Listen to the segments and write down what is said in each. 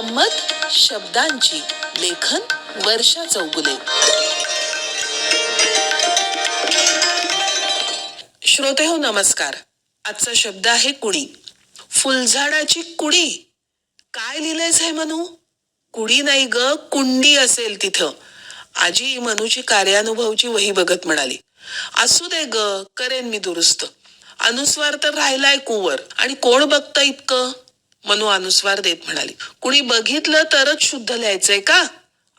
गंमत शब्दांची लेखन वर्षा चौगुले श्रोते हो नमस्कार. आजचा शब्द आहे कुडी फुलझाडाची कुडी काय लिहिलंयस हे मनू? कुडी नाही ग कुंडी असेल तिथं. आजी मनूची कार्यानुभवची वही बघत म्हणाली. असू दे ग करेन मी दुरुस्त. अनुस्वार तर राहिलाय कुवर. आणि कोण बघतं इतकं? मनू अनुस्वार देत म्हणाली कुणी बघितलं तरच शुद्ध लिहायचंय का?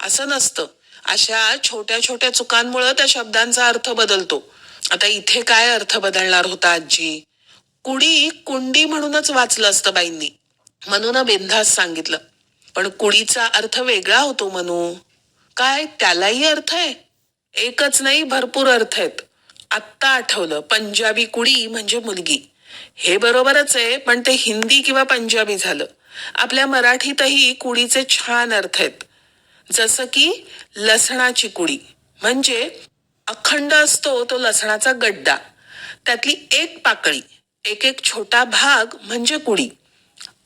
असं नसतं. अशा छोट्या छोट्या चुकांमुळे त्या शब्दांचा अर्थ बदलतो. आता इथे काय अर्थ बदलणार होता आजी? कुडी कुंडी म्हणूनच वाचलं असतं बाईंनी. मनून बेंधास सांगितलं. पण कुडीचा अर्थ वेगळा होतो मनू. काय त्यालाही अर्थ आहे? एकच नाही भरपूर अर्थ आहेत. आत्ता आठवलं पंजाबी कुडी म्हणजे मुलगी. हे बरोबरच आहे पण ते हिंदी किंवा पंजाबी झालं. आपल्या मराठीतही कुडीचे छान अर्थ आहेत. जसं की लसणाची कुडी म्हणजे अखंड असतो तो लसणाचा गड्डा. त्यातली एक पाकळी एक एक छोटा भाग म्हणजे कुडी.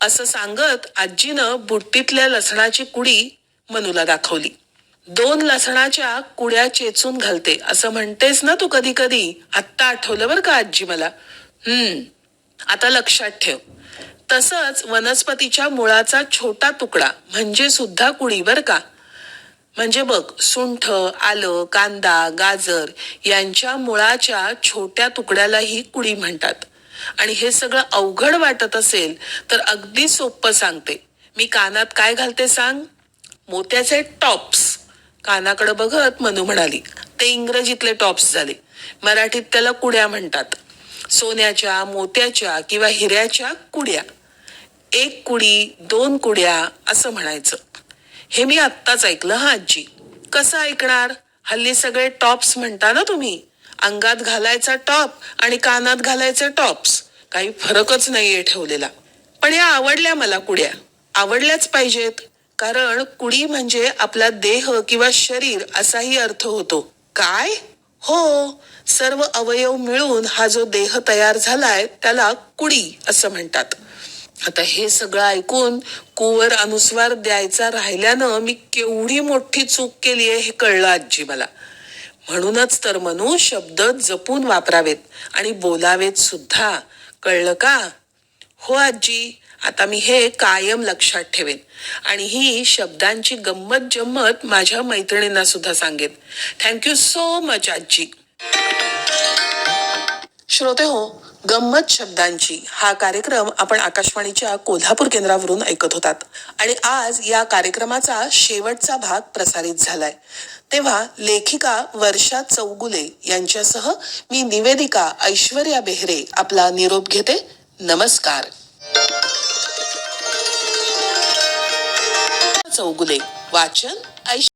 असं सांगत आजीनं बुट्टीतल्या लसणाची कुडी मनूला दाखवली. दोन लसणाच्या कुड्या चेचून घालते असं म्हणतेस ना तू कधी कधी? आत्ता आठवलं बरं का आजी मला? हम्म. आता लक्षात ठेव. तसंच वनस्पतीच्या मुळाचा छोटा तुकडा म्हणजे सुद्धा कुडी बर का? म्हणजे बघ सुंठ आलं कांदा गाजर यांच्या मुळाच्या छोट्या तुकड्यालाही कुडी म्हणतात. आणि हे सगळं अवघड वाटत असेल तर अगदी सोपं सांगते. मी कानात काय घालते सांग? मोत्याचे टॉप्स. कानाकडे बघत मनू म्हणाली ते इंग्रजीतले टॉप्स झाले. मराठीत त्याला कुड्या म्हणतात? सोन्याच्या मोत्याच्या किंवा हिऱ्याच्या कुड्या. एक कुडी दोन कुड्या असं म्हणायचं. हे मी आत्ताच ऐकलं हा आजी. कसं ऐकणार? हल्ली सगळे टॉप्स म्हणता ना तुम्ही. अंगात घालायचा टॉप आणि कानात घालायचे टॉप्स. काही फरकच नाहीये ठेवलेला. पण या आवडल्या मला कुड्या. आवडल्याच पाहिजेत. कारण कुडी म्हणजे आपला देह किंवा शरीर असाही अर्थ होतो. काय? हो सर्व अवयव मिळून हा जो देह तयार झालाय त्याला कुडी असं म्हणतात. आता हे सगळं ऐकून कुवर अनुस्वार द्यायचा राहिल्यानं मी केवढी मोठी चूक केली आहे हे कळलं आजी मला. म्हणूनच तर मनू शब्द जपून वापरावेत आणि बोलावेत सुद्धा. कळलं का? हो आजी आता मी हे कायम लक्षात ठेवेन. आणि ही शब्दांची गंमत जम्मत माझ्या मैत्रिणींना सुद्धा सांगेन. थँक्यू सो मच आजी. श्रोते हो गंमत शब्दांची हा कार्यक्रम आपण आकाशवाणीच्या कोल्हापूर केंद्रावरून ऐकत होतात. आणि आज या कार्यक्रमाचा शेवटचा भाग प्रसारित झालाय. तेव्हा लेखिका वर्षा चौगुले यांच्यासह मी निवेदिका ऐश्वर्या बेहरे आपला निरोप घेते. नमस्कार. चौगुले वाचन ऐश